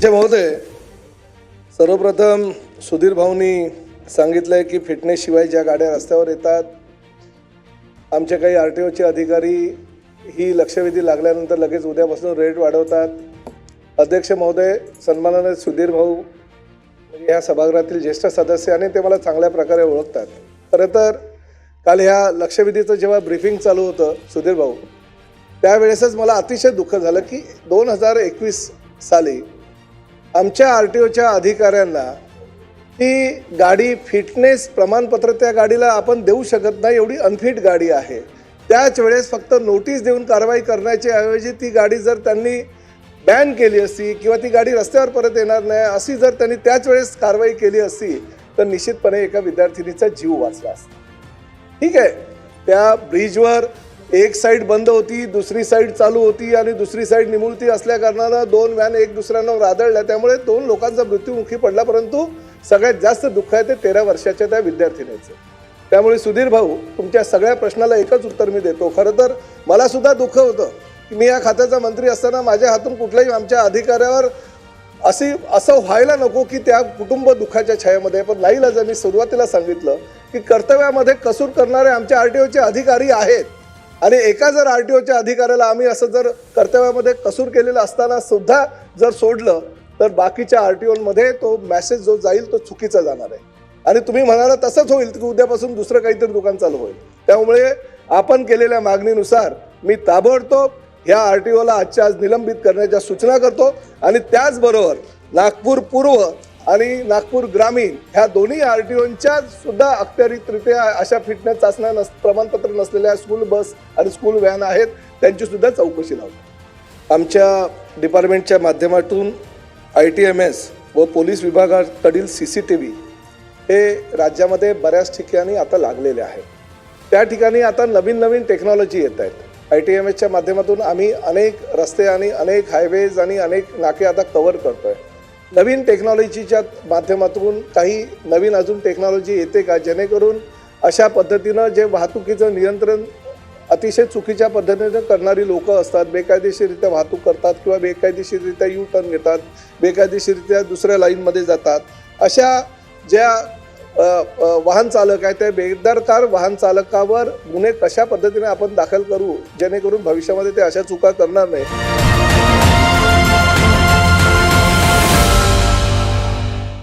जे महोदय सर्वप्रथम सुधीर भाऊनी सांगितलं आहे की फिटनेसशिवाय ज्या गाड्या रस्त्यावर येतात आमचे काही आर टी ओचे अधिकारी ही लक्षवेधी लागल्यानंतर लगेच उद्यापासून रेट वाढवतात. अध्यक्ष महोदय सन्मानाने सुधीर भाऊ म्हणजे या सभागृहातील ज्येष्ठ सदस्य आणि ते मला चांगल्या प्रकारे ओळखतात. खरं तर काल ह्या लक्षवेधीचं जेव्हा ब्रीफिंग चालू होतं सुधीर भाऊ त्यावेळेसच मला अतिशय दुःख झालं की दोन हजार एकवीस साली आमच्या आर टी ओच्या अधिकाऱ्यांना ती गाडी फिटनेस प्रमाणपत्र त्या गाडीला आपण देऊ शकत नाही एवढी अनफिट गाडी आहे. त्याच वेळेस फक्त नोटीस देऊन कारवाई करण्याच्या ऐवजी ती गाडी जर त्यांनी बॅन केली असती किंवा ती गाडी रस्त्यावर परत येणार नाही अशी जर त्यांनी त्याच वेळेस कारवाई केली असती तर निश्चितपणे एका विद्यार्थिनीचा जीव वाचला असता. ठीक आहे त्या ब्रिजवर एक साईड बंद होती दुसरी साईड चालू होती आणि दुसरी साईड निमुळती असल्या कारणानं दोन व्हॅन एक दुसऱ्यांना आदळल्या त्यामुळे दोन लोकांचा मृत्यूमुखी पडला परंतु सगळ्यात जास्त दुःख आहे ते तेरा वर्षाच्या त्या विद्यार्थिनीचं. त्यामुळे सुधीर भाऊ तुमच्या सगळ्या प्रश्नाला एकच उत्तर मी देतो. खरं तर मला सुद्धा दुःख होतं की मी या खात्याचा मंत्री असताना माझ्या हातून कुठल्याही आमच्या अधिकाऱ्यावर अशी असं व्हायला नको की त्या कुटुंब दुःखाच्या छायामध्ये पण नाईलाज मी सुरुवातीला सांगितलं की कर्तव्यामध्ये कसूर करणारे आमच्या आर टी ओचे अधिकारी आहेत. आणि एका जर आर टी ओच्या अधिकाऱ्याला आम्ही असं जर कर्तव्यामध्ये कसूर केलेलं असताना सुद्धा जर सोडलं तर बाकीच्या आर टी ओमध्ये तो मॅसेज जो जाईल तो चुकीचा जाणार आहे. आणि तुम्ही म्हणाला तसंच होईल की उद्यापासून दुसरं काहीतरी दुकान चालू होईल. त्यामुळे आपण केलेल्या मागणीनुसार मी ताबडतोब ह्या आर टी ओला आजच्या आज निलंबित करण्याच्या सूचना करतो. आणि त्याचबरोबर नागपूर पूर्व आणि नागपूर ग्रामीण ह्या दोन्ही आर टी ओच्या सुद्धा अखत्यारीतरित्या अशा फिटनेस चाचण्या नस प्रमाणपत्र नसलेल्या स्कूल बस आणि स्कूल व्हॅन आहेत त्यांची सुद्धा चौकशी लावली आमच्या डिपार्टमेंटच्या माध्यमातून आय टी एम एस व पोलीस विभागाकडील सी सी टी व्ही हे राज्यामध्ये बऱ्याच ठिकाणी आता लागलेले आहे. त्या ठिकाणी आता नवीन नवीन टेक्नॉलॉजी येत आहेत. आय टी एम एसच्या माध्यमातून आम्ही अनेक रस्ते आणि अनेक हायवेज आणि अनेक नाके आता कवर करतो आहे नवीन टेक्नॉलॉजीच्या माध्यमातून काही नवीन अजून टेक्नॉलॉजी येते का? जेणेकरून अशा पद्धतीनं जे वाहतुकीचं नियंत्रण अतिशय चुकीच्या पद्धतीनं करणारी लोक असतात बेकायदेशीररित्या वाहतूक करतात किंवा बेकायदेशीररित्या यू टर्न घेतात बेकायदेशीररित्या दुसऱ्या लाईनमध्ये जातात अशा ज्या वाहन चालक आहे त्या बेदरकार वाहन चालकावर गुन्हे कशा पद्धतीने आपण दाखल करू जेणेकरून भविष्यामध्ये ते अशा चुका करणार नाही